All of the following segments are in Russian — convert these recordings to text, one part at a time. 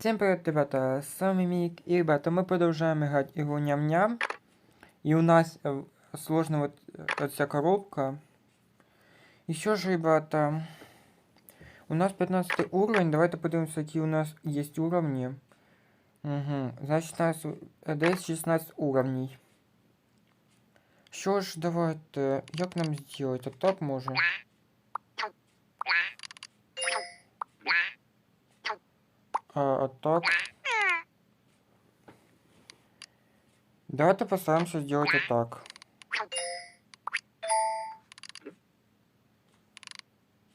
Всем привет, ребята, с вами Мик, и, ребята, мы продолжаем играть игру Ням-Ням, и у нас э, сложная вот э, вот вся коробка. Еще же, ребята, у нас 15 уровень, давайте подивимося, какие у нас есть уровни. Угу. Значит, у нас э, десь 16 уровней. Що ж, давайте, як нам сделать? Отак може? А, а так. Давайте постараемся сделать вот так.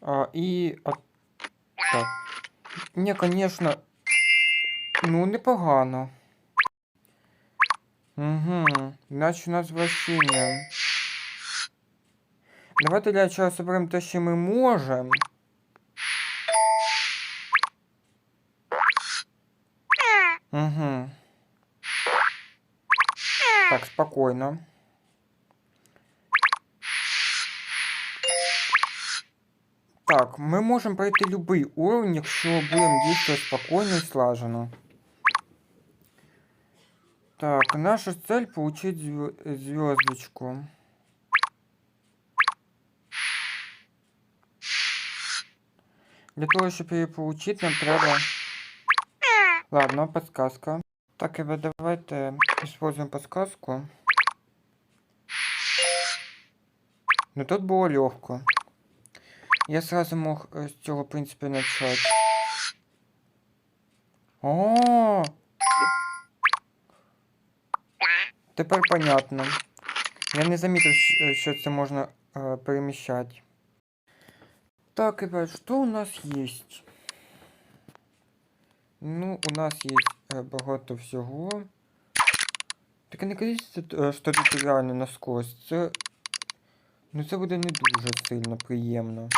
А, и... так. Не, конечно. Ну, непогано. Угу. Значить у нас вращення. Давайте для чого соберемо те, що ми можемо. Угу. Так, спокойно. Так, ми можемо пройти любий уровень, якщо будемо діяти спокійно і слажено. Так, наша цель получить звездочку. Для того, щоб її получить, нам треба... Ладно, подсказка. Так, ребят, давайте используем подсказку. Ну тут было легко. Я сразу мог э, с цього, в принципе, начать. О! Тепер понятно. Я не замітив, щ- е, що це можна е, переміщати. Так, ребят, что у нас есть? Ну, у нас є е, багато всього. Так не кажіть, е, що тут реально насквозь. Це. Ну це буде не дуже сильно приємно.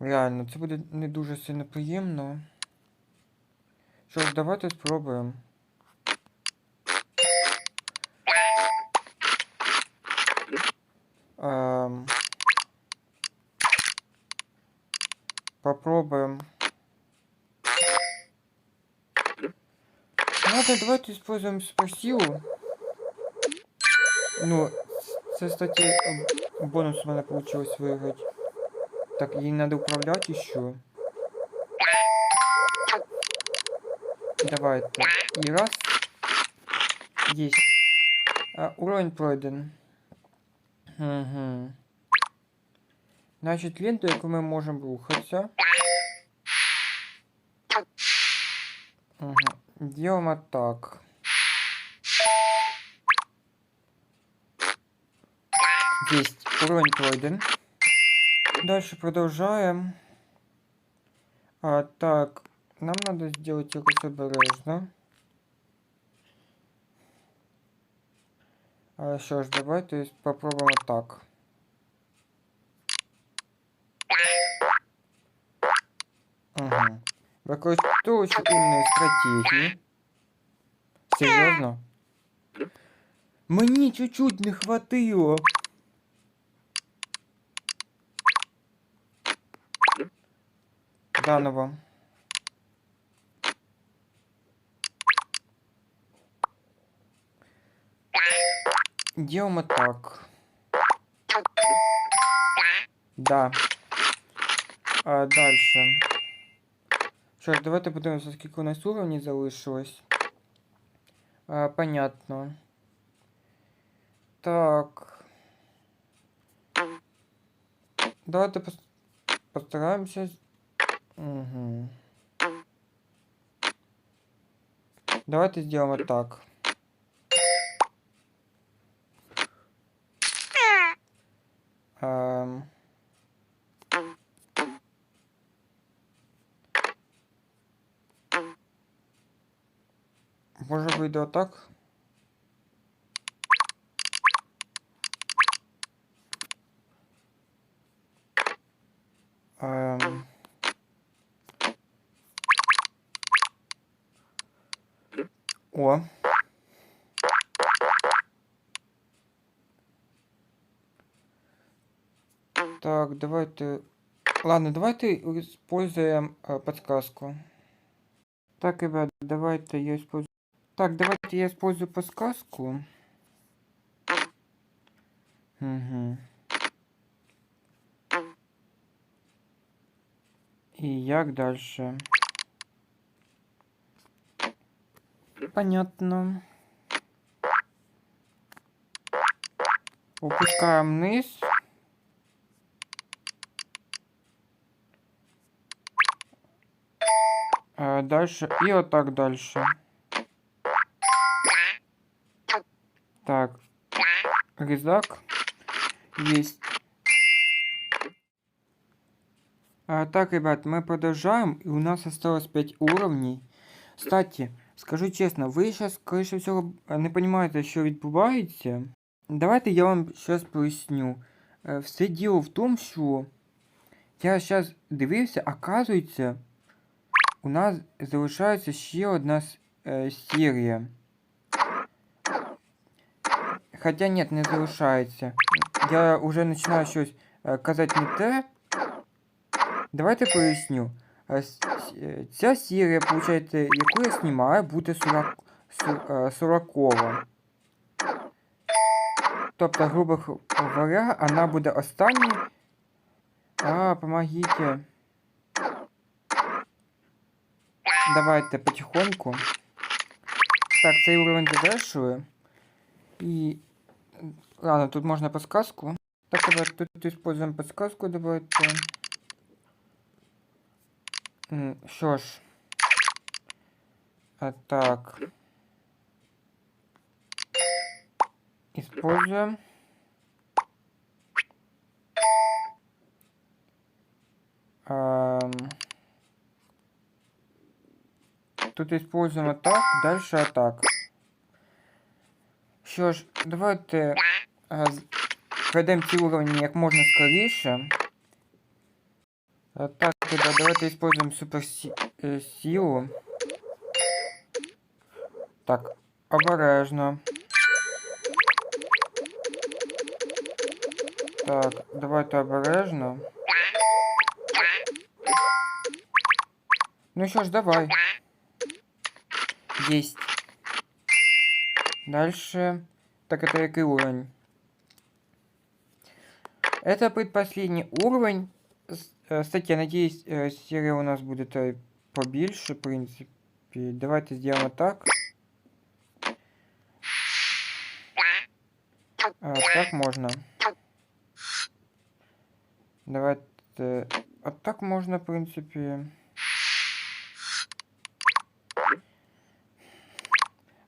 Реально, це буде не дуже сильно приємно. Що ж, давайте спробуємо. Ем... Попробуем. Ладно, давайте используем спасибо. Ну, це, кстати, бонус у мене получилось выиграть. Так, ей надо управлять еще. Давайте. И раз. Есть. А, уровень пройден. Угу. Значить, ленту, яку ми можемо рухатися. Угу. Делаем так. Есть. Уровень пройден. Дальше продолжаем. А, так, нам надо сделать якось обережно. А, що ж, давайте попробуємо так. Використовуючи умні стратегії. Серйозно? Мені чуть-чуть не хватило. Заново. Делаем так. Да. А, дальше. Що ж, давайте подивимося, скільки у нас уровнів залишилось. А, понятно. Так. Давайте пос постараемся. Угу. Давайте сделаем так. Эм... Може вийде отак? Ем... О. Так, давайте Ладно, давайте используем э, подсказку. Так, ребят, давайте я использую... Так, давайте я использую подсказку. Угу. И як дальше? Понятно. Опускаем вниз. А дальше и вот так дальше. Резак. Есть. А, так, ребят, мы продолжаем. И у нас осталось 5 уровней. Кстати, скажу честно, ви зараз, скоріше всього, не розумієте, що відбувається. Давайте я вам зараз поясню. Е, Все діло в тому, що я зараз дивився, оказується, у нас залишається ще одна с- е, серія. Хоча ні, не залишається. Я вже починаю щось е, казати не те. Давайте поясню. Е, с- с- е, Ця серія, виходить, яку я знімаю, буде 40, су- е, 40. Тобто, грубо говоря, вона буде останньою. А, помогите. Давайте потихоньку. Так, цей уровень завершую. И... Ладно, тут можно подсказку. Так, ребят, тут используем подсказку, давайте. Що ж. А, так. Используем. Ам. Тут используем атак, дальше атак. Що ж, давайте а, з- пройдемо ці уровні як можна скоріше. А, так, ребят, давайте используем супер э, силу. Так, обережно. Так, давайте обережно. Ну що ж, давай. Есть. Дальше. Так, это який уровень? Это предпоследний уровень. Э, Кстати, я надеюсь, э, серия у нас будет э, побольше, в принципе. Давайте сделаем так. А, так можно. Давайте... А так можно, в принципе...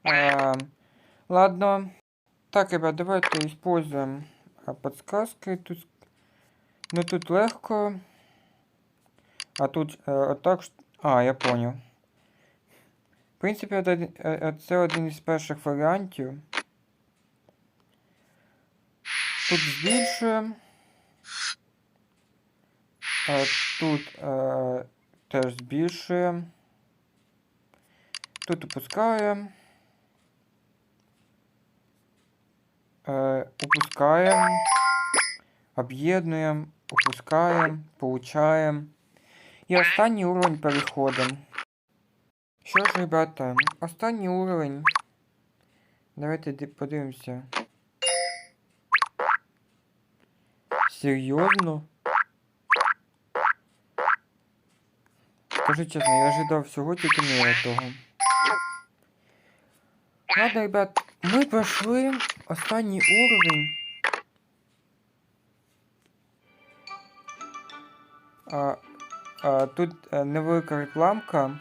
А, ладно. Так, ребят, давайте используем подсказки. Тут... Ну тут легко. А тут е, отак. ш- А, я понял. В принципі, це один- е, е, це один із перших варіантів. Тут збільшуємо. Тут е, теж збільшуємо. Тут опускаємо. Опускаємо. Об'єднуємо, опускаємо, получаємо. І останній уровень переходимо. Що ж, ребята, останній уровень. Давайте ди- подивимося. Серйозно? Скажи чесно, я ожидав всього тільки не того. Ладно, ребят, ми пройшли останній уровень. А, а, тут е, невелика рекламка.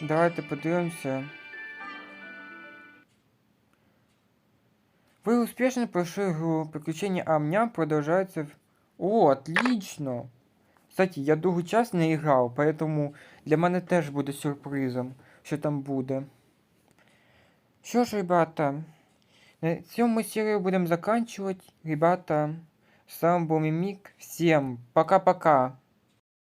Давайте подивимося. Вы успешно прошли игру. Приключения Амням в- О, отлично! Кстати, я довгий час не грав, поэтому для мене теж буде сюрпризом, що там буде. Що ж, ребята, на цьому серію будемо заканчивать. Ребята, с вами был Мимик. Всем пока-пока.